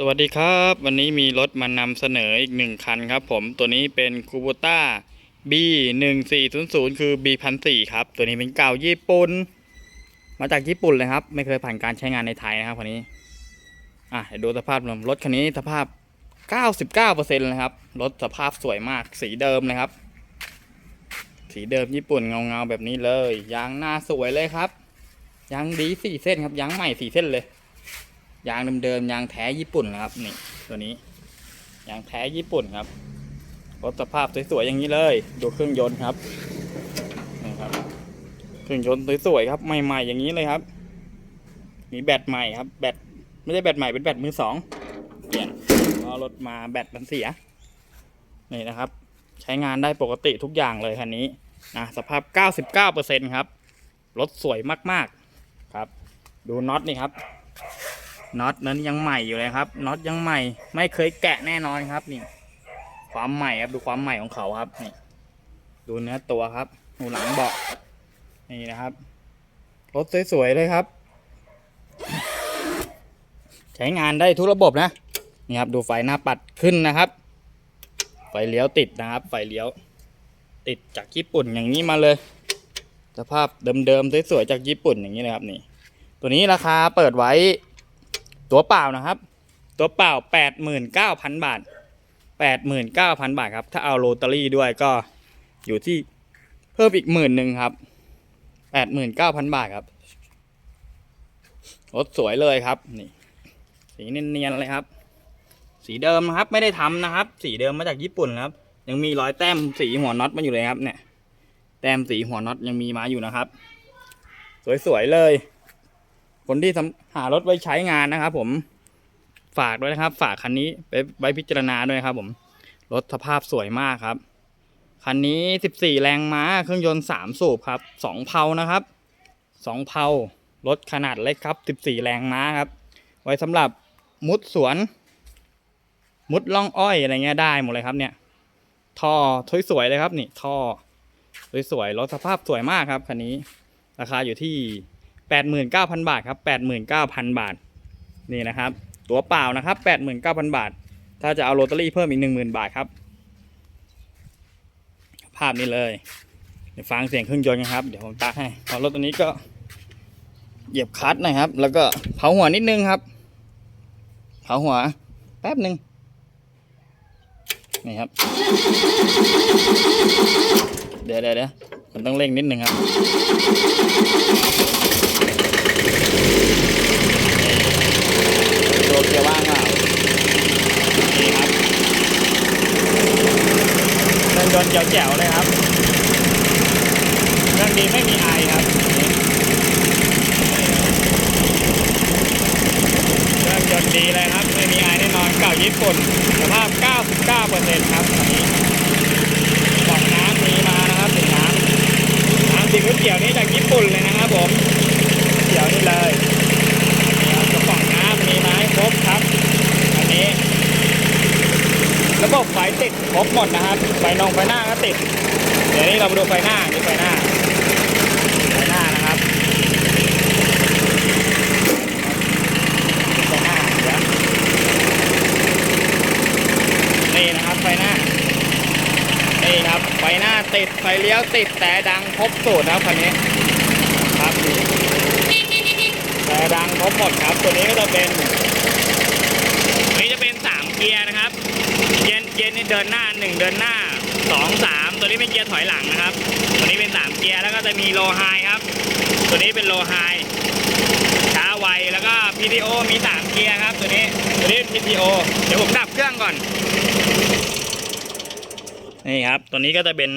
สวัสดีครับ วันนี้มีรถมานำเสนออีกหนึ่งคันครับผมตัวนี้เป็น k u b o t a B 1 4 0 0คือ B 1 0 0ครับ ตัวนี้เป็นเก่าญี่ปุ่นมาจากญี่ปุ่นเลยครับ ไม่เคยผ่านการใช้งานในไทยนะครับคันนี้อะเดี๋ยวดูสภาพรวมรถคันนี้สภาพ 99%เลยครับรถสภาพสวยมากสีเดิมเลยครับ สีเดิมญี่ปุ่นเงาๆแบบนี้เลยยางหน้าสวยเลยครับยางดีสี่เส้นครับยางใหม่สี่เส้นเลย ยางเดิมๆยางแท้ญี่ปุ่นนะครับนี่ตัวนี้ยางแท้ญี่ปุ่นครับรถสภาพสวยๆอย่างนี้เลย ดูเครื่องยนต์ครับนี่ครับ เครื่องยนต์สวยๆครับใหม่ๆอย่างนี้เลยครับ มีแบตใหม่ครับ แบตไม่ใช่แบตใหม่เป็นแบตมือสองเปลี่ยนเพรารถมาแบตมันเสียนี่นะครับ ใช้งานได้ปกติทุกอย่างเลยคันนี้นะสภาพ 99%ครับรถสวยมากๆครับ ดูน็อตนี่ครับ น็อตนั้นยังใหม่อยู่เลยครับน็อตยังใหม่ ไม่เคยแกะแน่นอนครับนี่ ความใหม่ครับดูความใหม่ของเขาครับนี่ดูเนื้อตัวครับหูหลังเบาะนี่นะครับรถสวยๆเลยครับ ใช้งานได้ทุกระบบนะนี่ครับดูไฟหน้าปัดขึ้นนะครับ ไฟเลี้ยวติดนะครับ ไฟเลี้ยว ติดจากญี่ปุ่นอย่างนี้มาเลย สภาพเดิมๆสวยๆจากญี่ปุ่นอย่างนี้เลยครับนี่ ตัวนี้ราคาเปิดไว้ ตัวเปล่านะครับ ตัวเปล่า89,000บาท89,000บาทครับ ถ้าเอาโรตารี่ด้วยก็อยู่ที่เพิ่มอีกหมื่นหนึ่งครับ89,000บาทครับรถสวยเลยครับนี่สีเนียนๆเลยครับ สีเดิมนะครับ ไม่ได้ทำนะครับ สีเดิมมาจากญี่ปุ่นครับ ยังมีรอยแต้มสีหัวน็อตมาอยู่เลยครับ เนี่ย แต้มสีหัวน็อตยังมีมาอยู่นะครับ สวยๆเลย คนที่ทำหารถไว้ใช้งานนะครับ ผมฝากด้วยนะครับ ฝากคันนี้ไปไว้พิจารณาด้วยครับ ผมรถสภาพสวยมากครับคันนี้ 14 แรงม้าเครื่องยนต์ 3 สูบครับ 2 เพานะครับ 2 เพารถขนาดเล็กครับ 14 แรงม้าครับ ไว้สำหรับมุดสวน มุดล่องอ้อยอะไรเงี้ยได้หมดเลยครับเนี่ย ท่อสวยๆเลยครับนี่ท่อสวยๆรถสภาพสวยมากครับคันนี้ ราคาอยู่ที่ 89,000 บาทครับ 89,000 บาท นี่นะครับ ตัวเปล่านะครับ 89,000 บาท ถ้าจะเอาโรตารี่เพิ่มอีก 10,000 บาทครับ ภาพนี้เลยเดี๋ยวฟังเสียงเครื่องยนต์กันครับ เดี๋ยวผมตักให้พอรถตัวนี้ก็เหยียบคลัตช์นะครับ แล้วก็เผาหัวนิดนึงครับ เผาหัว แป๊บหนึ่งนี่ครับ เดี๋ยวเดี๋ยว เดี๋ยวมันต้องเร่งนิดนึงครับตัวเกียร์ว่างเปล่านี่ครับเครื่องยนต์แจ๋วๆเลยครับเครื่องดีไม่มีไอครับเครื่องยนต์ดีเลยครับ ไม่มีไอแน่นอนเก่าญี่ปุ่นสภาพ 99%ครับอันนี้กล่องน้ำมีมานะครับถึงน้ำน้ำสีเขียวนี่จากญี่ปุ่นเลยนะครับผมเขียวนี่เลยนี่ครับกระป๋องน้ำมีมาให้ครบครับ อันนี้ ระบบไฟติดครบหมดนะครับ ไฟนองไฟหน้าก็ติด เดี๋ยวนี้เรามาดูไฟหน้านี่ไฟหน้า ไฟหน้านะครับไฟหน้าเดี๋ยวนี่นะครับไฟหน้า นี่ครับ ฟหน้าติดไฟเลี้ยวติดแต่ดังครบสูตรนะครับคันนี้ครับแต่ดังครบหมดครับ ตัวนี้ก็จะเป็นตัวนี้จะเป็น3เกียร์นะครับเกียร์เยร์นี่เดินหน้า1เดินหน้า2 3ตัวนี้เป็นเกียร์ถอยหลังนะครับ ตัวนี้เป็น3เกียร์แล้วก็จะมีโลไฮครับ ตัวนี้เป็นโลไฮช้าไวแล้วก็ PTO มี3เกียร์ครับ ตัวนี้ตัวนี้เป็น PTO เดี๋ยวผมดับเครื่องก่อน นี่ครับ ตัวนี้ก็จะเป็น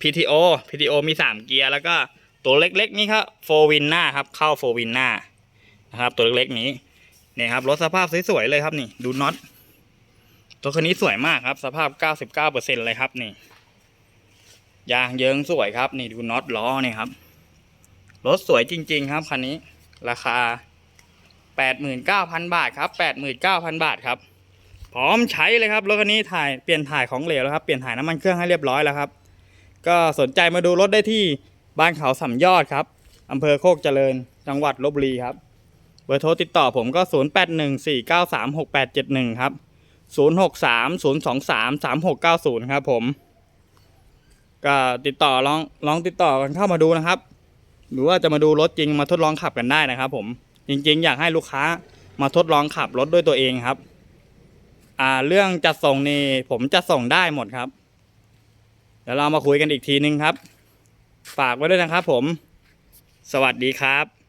PTO PTO มี 3 เกียร์แล้วก็ตัวเล็กๆนี่ครับโฟวินหน้าครับเข้าโฟวินหน้านะครับ ตัวเล็กๆนี้นี่ครับรถสภาพสวยๆเลยครับนี่ดูน็อตตัวคันนี้สวยมากครับ สภาพ 99%เลยครับนี่ยางเยิงสวยครับ นี่ดูน็อตล้อนี่ครับรถสวยจริง ๆ ครับคันนี้ ราคา 89,000 บาทครับ 89,000 บาทครับ พร้อมใช้เลยครับรถคันนี้ถ่ายเปลี่ยนถ่ายของเหลวแล้วครับเปลี่ยนถ่ายน้ำมันเครื่องให้เรียบร้อยแล้วครับ ก็สนใจมาดูรถได้ที่บ้านเขาสำยอดครับอำเภอโคกเจริญ จังหวัดลบบุรีครับเบอร์โทรติดต่อผมก็ 0814936871 ครับ 0630233690 ครับผม ก็ติดต่อลองลองติดต่อกันเข้ามาดูนะครับ หรือว่าจะมาดูรถจริงมาทดลองขับกันได้นะครับผมจริงๆ อยากให้ลูกค้ามาทดลองขับรถด้วยตัวเองครับ อ่าเรื่องจัดส่งนี่ผมจะส่งได้หมดครับ เดี๋ยวเรามาคุยกันอีกทีนึงครับ ฝากไว้ด้วยนะครับผม สวัสดีครับ